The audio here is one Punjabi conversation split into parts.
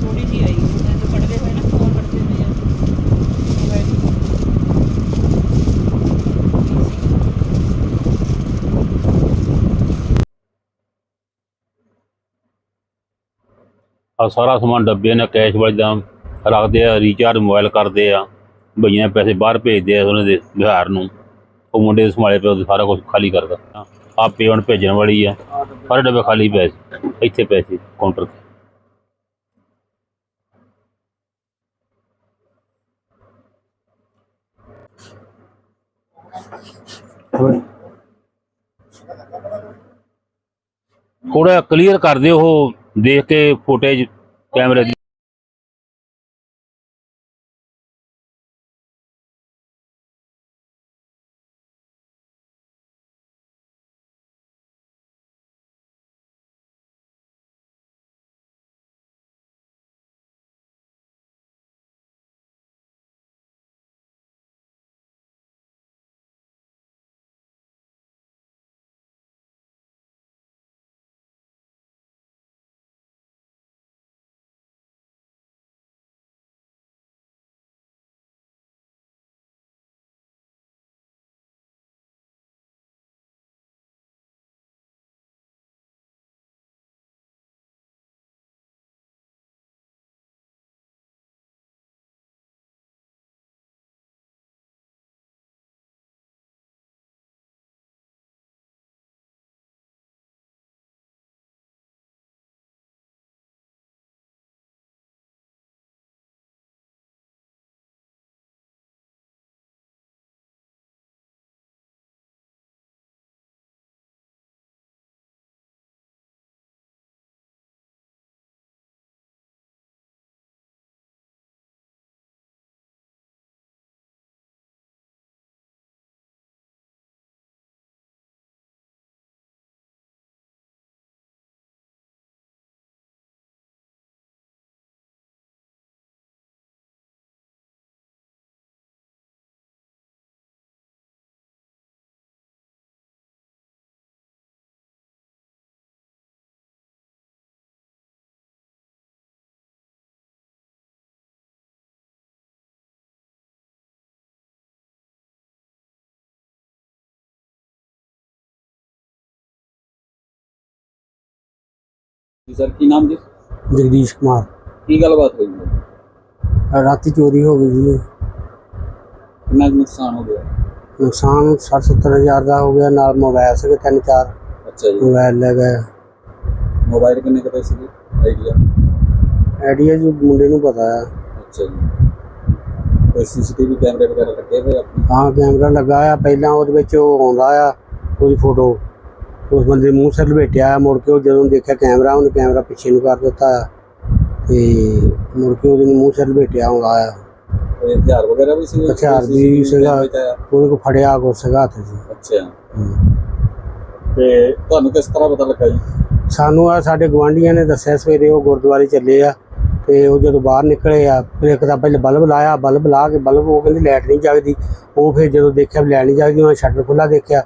ਥੋੜੀ ਜਿਹੀ ਆਈ ਉਹਨਾਂ ਜੋ ਪੜਦੇ ਹੋਏ ਨਾ ਫੋਨ ਪੜਦੇ ਹੋਏ ਆ ਆ ਸਾਰਾ ਸਮਾਨ ਡੱਬੇ ਨੇ ਕੈਸ਼ ਵਜਦਾ ਰੱਖਦੇ ਆ ਰੀਚਾਰਜ ਮੋਬਾਈਲ ਕਰਦੇ ਆ, ਬਈਆਂ ਪੈਸੇ ਬਾਹਰ ਭੇਜਦੇ ਆ ਉਹਨਾਂ ਦੇ ਬਿਹਾਰ ਨੂੰ। ਉਹ ਮੁੰਡੇ ਦੇ ਸੰਭਾਲੇ ਪਿਆ ਸਾਰਾ ਕੁਝ ਖਾਲੀ ਕਰਦਾ ਆ ਪੇਮੈਂਟ ਭੇਜਣ ਵਾਲੀ ਆ, ਸਾਰੇ ਡੱਬੇ ਖਾਲੀ ਪੈਸੇ ਇੱਥੇ ਪੈਸੇ ਕਾਊਂਟਰ ਤੇ। ਥੋੜਾ ਕਲੀਅਰ ਕਰ ਦਿਓ ਉਹ ਦੇਖ ਕੇ ਫੁਟੇਜ ਕੈਮਰੇ ਸਰ ਕੀ ਨਾਮ ਜੀ? ਜਗਦੀਸ਼ ਕੁਮਾਰ। ਕੀ ਗੱਲਬਾਤ ਹੋਈ ਹੈ? ਰਾਤੀ ਚੋਰੀ ਹੋ ਗਈ ਜੀ। ਕਿੰਨਾ ਕੁ ਨੁਕਸਾਨ ਹੋ ਗਿਆ? ਨੁਕਸਾਨ 60 ਹਜ਼ਾਰ ਦਾ ਹੋ ਗਿਆ ਨਾਲ ਮੋਬਾਈਲ ਸੀਗੇ ਤਿੰਨ ਚਾਰ। ਅੱਛਾ ਜੀ। ਮੋਬਾਈਲ ਲੈ ਗਏ। ਮੋਬਾਈਲ ਕਿੰਨੇ ਕੁ ਪੈਸੇ ਦੀ ਆਈਡੀਆ? ਆਈਡੀਆ ਜੀ ਮੁੰਡੇ ਨੂੰ ਪਤਾ ਆ। ਅੱਛਾ ਜੀ। ਕੋਈ ਸੀਸੀਟੀਵੀ ਕੈਮਰੇ ਵਗੈਰਾ ਲੱਗੇ ਹੋਏ ਆਪਣੇ ਹਾਂ ਕੈਮਰਾ ਲੱਗਾ ਆ ਪਹਿਲਾਂ ਉਹਦੇ ਵਿੱਚ ਉਹ ਆਉਂਦਾ ਆ ਉਹਦੀ ਫੋਟੋ। ਉਸ ਬੰਦੇ ਮੂੰਹ ਸਿਰ ਲਪੇਟਿਆ ਮੁੜ ਕੇ ਉਹ ਜਦੋਂ ਦੇਖਿਆ ਕੈਮਰਾ ਉਹਨੇ ਕੈਮਰਾ ਪਿੱਛੇ ਨੂੰ ਕਰ ਦਿੱਤਾ ਤੇ ਮੁੜ ਕੇ ਉਹਦੇ ਮੂੰਹ ਸਿਰ ਲਪੇਟਿਆ ਆਉਂਦਾ ਆ ਹਥਿਆਰ ਵਗੈਰਾ ਵੀ ਸੀ ਹਥਿਆਰ ਵੀ ਸੀਗਾ। ਉਹਦੇ ਕੋਲ ਫੜਿਆ ਕੋ ਸੀਗਾ ਹੱਥ 'ਚ। ਅੱਛਾ। ਹਮ। ਤੇ ਤੁਹਾਨੂੰ ਕਿਸ ਤਰ੍ਹਾਂ ਪਤਾ ਲੱਗਾ ਜੀ? ਸਾਨੂੰ ਆ ਸਾਡੇ ਗਵਾਂਢੀਆਂ ਨੇ ਦੱਸਿਆ ਸਵੇਰੇ ਉਹ ਗੁਰਦੁਆਰੇ ਚੱਲੇ ਆ ਤੇ ਉਹ ਜਦੋਂ ਬਾਹਰ ਨਿਕਲੇ ਆ ਫਿਰ ਇੱਕ ਤਾਂ ਪਹਿਲੇ ਬਲਬ ਲਾਇਆ ਬਲਬ ਲਾ ਕੇ ਬਲਬ ਉਹ ਕਹਿੰਦੀ ਲਾਈਟ ਨਹੀਂ ਜਗਦੀ। ਉਹ ਫਿਰ ਜਦੋਂ ਦੇਖਿਆ ਲਾਈਟ ਨਹੀਂ ਜਗਦੀ ਉਹਨਾਂ ਸ਼ਟਰ ਖੁੱਲਾ ਦੇਖਿਆ।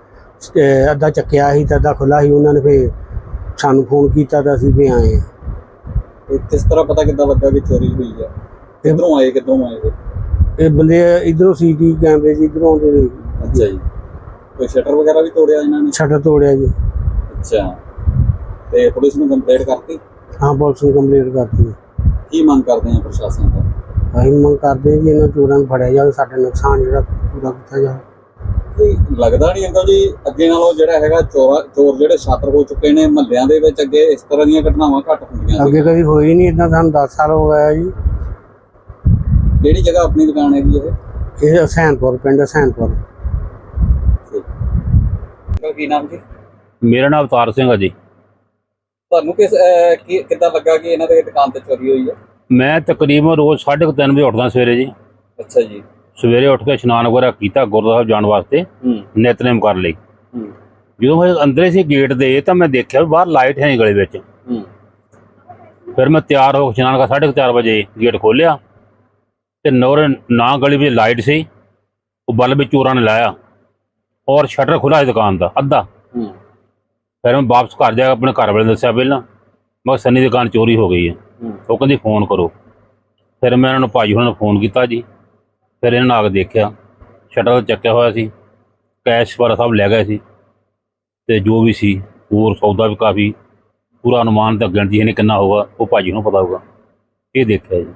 ਅੱਧਾ ਚੱਕਿਆ ਸੀ ਤੇ ਅੱਧਾ ਖੁੱਲਾ ਸੀ ਉਹਨਾਂ ਨੇ ਫਿਰ ਸਾਨੂੰ ਫੋਨ ਕੀਤਾ ਤਾਂ ਅਸੀਂ ਵੀ ਆਏ ਆ ਤੇ ਕਿਸ ਤਰ੍ਹਾਂ ਪਤਾ ਕਿੱਦਾਂ ਲੱਗਾ ਕਿ ਚੋਰੀ ਹੋਈ ਹੈ ਕਿੱਧਰੋਂ ਆਏ ਕਿੱਧਰੋਂ ਆਏ? ਇਹ? ਇਹ ਬੰਦੇ ਇਧਰੋਂ ਸੀਟੀ ਕੈਮਰੇ 'ਚ ਇਧਰੋਂ ਆਉਂਦੇ ਨੇ। ਅੱਛਾ ਜੀ। ਕੋਈ ਸ਼ਟਰ ਵਗੈਰਾ ਵੀ ਤੋੜਿਆ ਇਹਨਾਂ ਨੇ? ਸ਼ਟਰ ਤੋੜਿਆ ਜੀ। ਅੱਛਾ। ਤੇ ਪੁਲਿਸ ਨੂੰ ਕੰਪਲੇਂਟ ਕਰਤੀ? ਹਾਂ ਪੁਲਿਸ ਨੂੰ ਕੰਪਲੀਟ ਕਰਤੀ। ਕੀ ਮੰਗ ਕਰਦੇ ਆ ਪ੍ਰਸ਼ਾਸਨ ਤੋਂ? ਅਸੀਂ ਮੰਗ ਕਰਦੇ ਹਾਂ ਜੀ ਇਹਨਾਂ ਚੋਰਾਂ ਨੂੰ ਫੜਿਆ ਜਾਵੇ ਸਾਡਾ ਨੁਕਸਾਨ ਜਿਹੜਾ ਪੂਰਾ ਕੀਤਾ ਜਾਵੇ। ਲੱਗਦਾ ਨਹੀਂ ਅੰਕਲ ਜੀ? ਅੱਗੇ ਨਾਲੋਂ ਜਿਹੜਾ ਹੈਗਾ ਚੋਰਾ ਚੋਰ ਜਿਹੜੇ ਛਾਤਰ ਹੋ ਚੁੱਕੇ ਨੇ ਮਹੱਲਿਆਂ ਦੇ ਵਿੱਚ ਅੱਗੇ ਇਸ ਤਰ੍ਹਾਂ ਦੀਆਂ ਘਟਨਾਵਾਂ ਘੱਟ ਹੁੰਦੀਆਂ ਸੀ। ਅੱਗੇ ਕਦੀ ਹੋਈ ਨਹੀਂ ਇਦਾਂ ਸਾਨੂੰ 10 ਸਾਲ ਹੋ ਗਏ ਆ ਜੀ। ਕਿਹੜੀ ਜਗ੍ਹਾ ਆਪਣੀ ਦੁਕਾਨ ਹੈਗੀ ਇਹ? ਇਹ ਹਸੈਨਪੁਰ ਪਿੰਡ ਹਸੈਨਪੁਰ। ਕੀ ਨਾਮ ਜੀ? ਮੇਰਾ ਨਾਮ ਅਵਤਾਰ ਸਿੰਘ ਆ ਜੀ। ਤੁਹਾਨੂੰ ਕਿਸ ਕਿੱਦਾਂ ਲੱਗਾ ਕਿ ਇਹਨਾਂ ਦੇ ਦੁਕਾਨ ਤੇ ਚੋਰੀ ਹੋਈ ਹੈ? ਮੈਂ ਤਕਰੀਬਨ ਰੋਜ਼ 3:30 ਵਜੇ ਉੱਠਦਾ ਸਵੇਰੇ ਜੀ। ਅੱਛਾ ਜੀ। ਸਵੇਰੇ ਉੱਠ ਕੇ ਇਸ਼ਨਾਨ ਵਗੈਰਾ ਕੀਤਾ ਗੁਰਦੁਆਰਾ ਸਾਹਿਬ ਜਾਣ ਵਾਸਤੇ ਨਿਤਨੇਮ ਕਰ ਲਈ। ਜਦੋਂ ਮੈਂ ਅੰਦਰੇ ਸੀ ਗੇਟ ਦੇ ਤਾਂ ਮੈਂ ਦੇਖਿਆ ਬਾਹਰ ਲਾਈਟ ਹੈ ਨਹੀਂ ਗਲੀ ਵਿੱਚ। ਫਿਰ ਮੈਂ ਤਿਆਰ ਹੋ ਕੇ ਇਸ਼ਨਾਨ ਕਰ 4:30 ਵਜੇ ਗੇਟ ਖੋਲ੍ਹਿਆ ਤੇ ਨੌਰ ਨਾ ਗਲੀ ਵਿੱਚ ਲਾਈਟ ਸੀ ਉਹ ਬਲਬ ਚੋਰਾਂ ਨੇ ਲਾਇਆ ਔਰ ਸ਼ਟਰ ਖੁੱਲਾ ਸੀ ਦੁਕਾਨ ਦਾ ਅੱਧਾ। ਫਿਰ ਮੈਂ ਵਾਪਸ ਘਰ ਜਾ ਕੇ ਆਪਣੇ ਘਰ ਵਾਲੇ ਨੂੰ ਦੱਸਿਆ ਪਹਿਲਾਂ ਮੈਂ ਸੰਨੀ ਦੁਕਾਨ ਚੋਰੀ ਹੋ ਗਈ ਹੈ। ਉਹ ਕਹਿੰਦੀ ਫੋਨ ਕਰੋ। ਫਿਰ ਮੈਂ ਇਹਨਾਂ ਨੂੰ ਭਾਜੀ ਉਹਨਾਂ ਨੂੰ ਫੋਨ ਕੀਤਾ ਜੀ। ਫਿਰ ਇਹਨਾਂ ਨੇ ਆ ਕੇ ਦੇਖਿਆ ਸ਼ਟਰ ਚੱਕਿਆ ਹੋਇਆ ਸੀ ਕੈਸ਼ ਵਾਲਾ ਸਭ ਲੈ ਗਏ ਸੀ ਤੇ ਜੋ ਵੀ ਸੀ ਹੋਰ ਸੌਦਾ ਵੀ ਕਾਫੀ ਪੂਰਾ ਅਨੁਮਾਨ ਤਾਂ ਗਿਣਤੀ ਇਹਨੇ ਕਿੰਨਾ ਹੋਗਾ ਉਹ ਭਾਜੀ ਨੂੰ ਪਤਾ ਹੋਗਾ ਇਹ ਦੇਖਿਆ ਜੀ।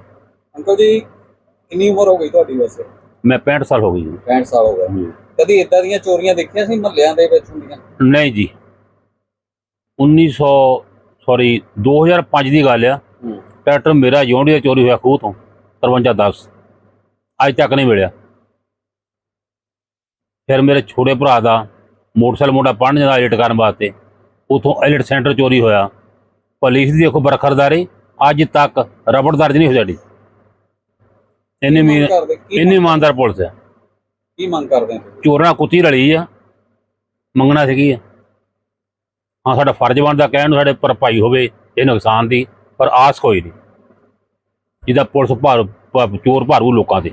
ਅੰਕਲ ਜੀ ਕਿੰਨੀ ਉਮਰ ਹੋ ਗਈ ਤੁਹਾਡੀ ਵੈਸੇ? ਮੈਂ 65 ਸਾਲ ਹੋ ਗਈ ਜੀ। 65 ਸਾਲ ਹੋ ਗਏ ਕਦੀ ਇਦਾਂ ਦੀਆਂ ਚੋਰੀਆਂ ਦੇਖੀਆਂ ਸੀ ਮਹੱਲਿਆਂ ਦੇ ਵਿੱਚ ਹੁੰਦੀਆਂ? ਨਹੀਂ ਜੀ। 1900 ਸੌਰੀ 2005 ਦੀ ਗੱਲ ਆ। ਟਰੈਕਟਰ ਮੇਰਾ ਜੌਂਡੀ ਦਾ ਚੋਰੀ ਹੋਇਆ ਖੂਹ ਤੋਂ 5310 ਅੱਜ ਤੱਕ ਨਹੀਂ ਮਿਲਿਆ। ਫਿਰ ਮੇਰੇ ਛੋਟੇ ਭਰਾ ਦਾ ਮੋਟਰਸਾਈਕਲ ਮੁੰਡਾ ਪੜ੍ਹਨ ਜਾਂਦਾ ਐਡਿਟ ਕਰਨ ਵਾਸਤੇ। ਉਥੋਂ ਐਡਿਟ ਸੈਂਟਰ ਚੋਰੀ ਹੋਇਆ। ਪੁਲਿਸ ਦੀ ਦੇਖੋ ਬਰਖਰਦਾਰੀ ਅੱਜ ਤੱਕ ਰਬੜ ਦਰਜ ਨਹੀਂ ਹੋਈ ਸਾਡੀ। ਇੰਨੀ ਮੀ ਮੰਗ ਕਰਦੇ? ਕੀ ਇੰਨੀ ਇਮਾਨਦਾਰ ਪੁਲਿਸ ਹੈ। ਕੀ ਮੰਗ ਕਰਦੇ ਹੋ? ਤੁਸੀਂ? ਚੋਰਾਂ ਕੁੱਤੀ ਰਲੀ ਆ। ਮੰਗਣਾ ਸੀਗੀ ਆ। ਹਾਂ ਸਾਡਾ ਫਰਜ਼ ਬਣਦਾ ਕਹਿਣ ਨੂੰ ਸਾਡੇ ਭਰਪਾਈ ਹੋਵੇ ਇਹ ਨੁਕਸਾਨ ਦੀ ਪਰ ਆਸ ਕੋਈ ਨਹੀਂ। ਜਿਹਦਾ ਪੁਲਿਸ ਭਾਰ ਚੋਰ ਭਾਰੂ ਲੋਕਾਂ ਤੇ।